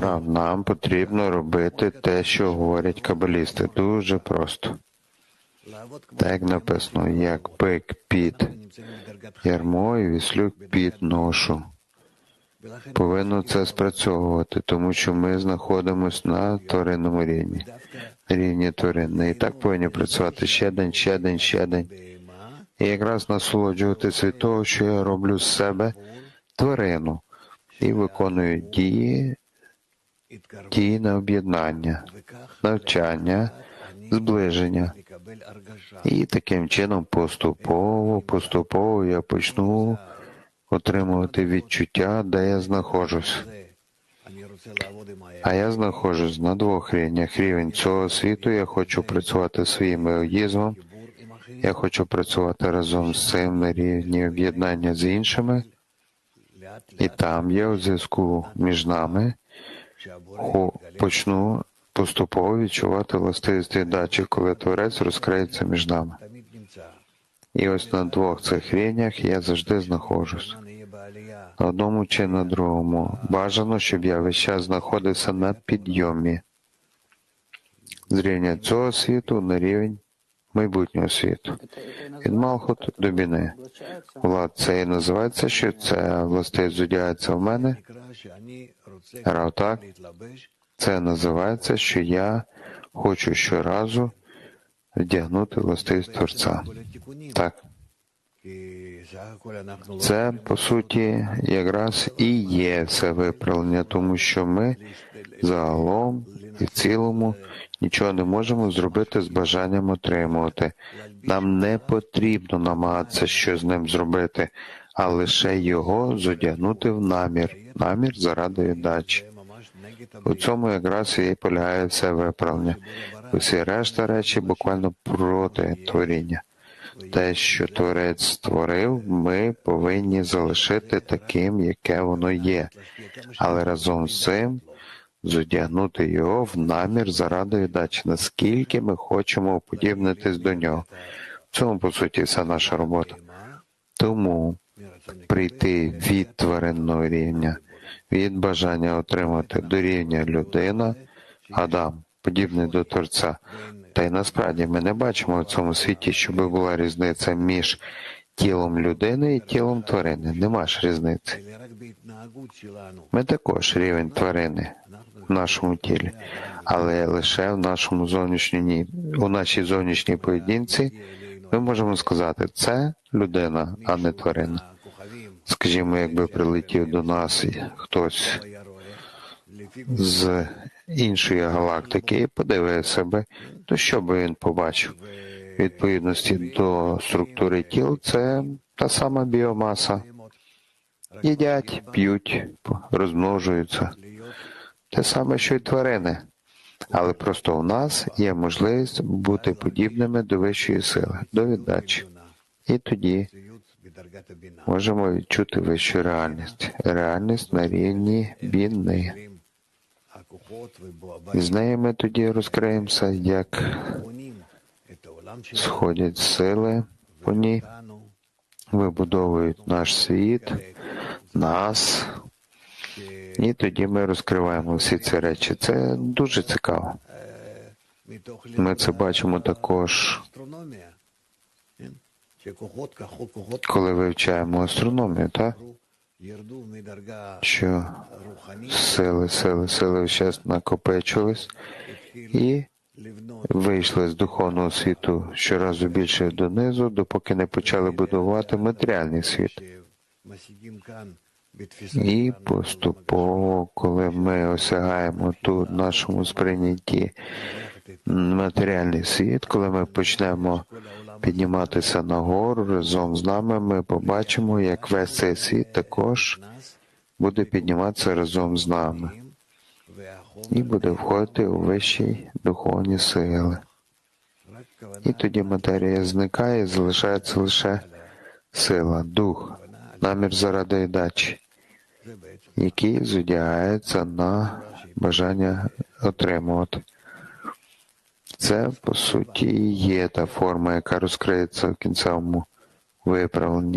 Рав, нам потрібно робити те, що говорять кабалісти. Дуже просто. Так написано, як пик під ярмою і віслюк під ношу. Повинно це спрацьовувати, тому що ми знаходимося на тваринному рівні, рівні тварини. І так повинні працювати ще день, ще день, ще день і якраз насолоджуватися від того, що я роблю з себе тварину і виконую дії, дії на об'єднання, навчання, зближення. І таким чином поступово, поступово я почну отримувати відчуття, де я знаходжусь. А я знаходжусь на двох рівнях. Рівень цього світу я хочу працювати своїм егоїзмом, я хочу працювати разом з цим на рівні об'єднання з іншими, і там я у зв'язку між нами почну поступово відчувати властивості дачі, коли творець розкриється між нами. І ось на двох цих рівнях я завжди знаходжусь. На одному чи на другому. Бажано, щоб я весь час знаходився на підйомі. З рівня цього світу на рівень майбутнього світу. Від Малхут до біни. Влад, це і називається, що це властей зудяється в мене. Рав, так? Це називається, що я хочу щоразу вдягнути властивість Творця. Так. Це, по суті, якраз і є все виправлення, тому що ми Загалом і в цілому нічого не можемо зробити з бажанням отримувати. Нам не потрібно намагатися щось з ним зробити, а лише його зодягнути в намір, намір заради віддачі. У цьому якраз і полягає все виправлення. Усі решта речі буквально проти творіння. Те, що творець створив, ми повинні залишити таким, яке воно є, але разом з цим зодягнути його в намір заради віддачі, наскільки ми хочемо уподібнитись до нього. В цьому, по суті, вся наша робота. Тому прийти від тваринного рівня, від бажання отримати до рівня людина, Адам, подібний до Творця. Та й насправді ми не бачимо в цьому світі, щоб була різниця між тілом людини і тілом тварини. Нема ж різниці. Ми також рівень тварини нашому тілі, але лише в нашому зовнішній, у нашій зовнішній поведінці ми можемо сказати, це людина, а не тварина. Скажімо, якби прилетів до нас хтось з іншої галактики і подивив себе, то що би він побачив? Відповідності до структури тіл це та сама біомаса. Їдять, п'ють, розмножуються те саме, що й тварини, але просто у нас є можливість бути подібними до вищої сили, до віддачі. І тоді можемо відчути вищу реальність, реальність на рівні бідни. І з нею ми тоді розкриємося, як сходять сили по ній, вибудовують наш світ, нас, і тоді ми розкриваємо всі ці речі. Це дуже цікаво. Ми це бачимо також, коли вивчаємо астрономію, так? що сили, сили, сили зараз накопичились і вийшли з духовного світу щоразу більше донизу, допоки не почали будувати матеріальний світ. І поступово, коли ми осягаємо ту нашому сприйнятті матеріальний світ, коли ми почнемо підніматися нагору разом з нами, ми побачимо, як весь цей світ також буде підніматися разом з нами і буде входити у вищі духовні сили. І тоді матерія зникає, залишається лише сила, дух, намір заради дачі який зодягається на бажання отримувати. Це, по суті, є та форма, яка розкриється в кінцевому виправленні.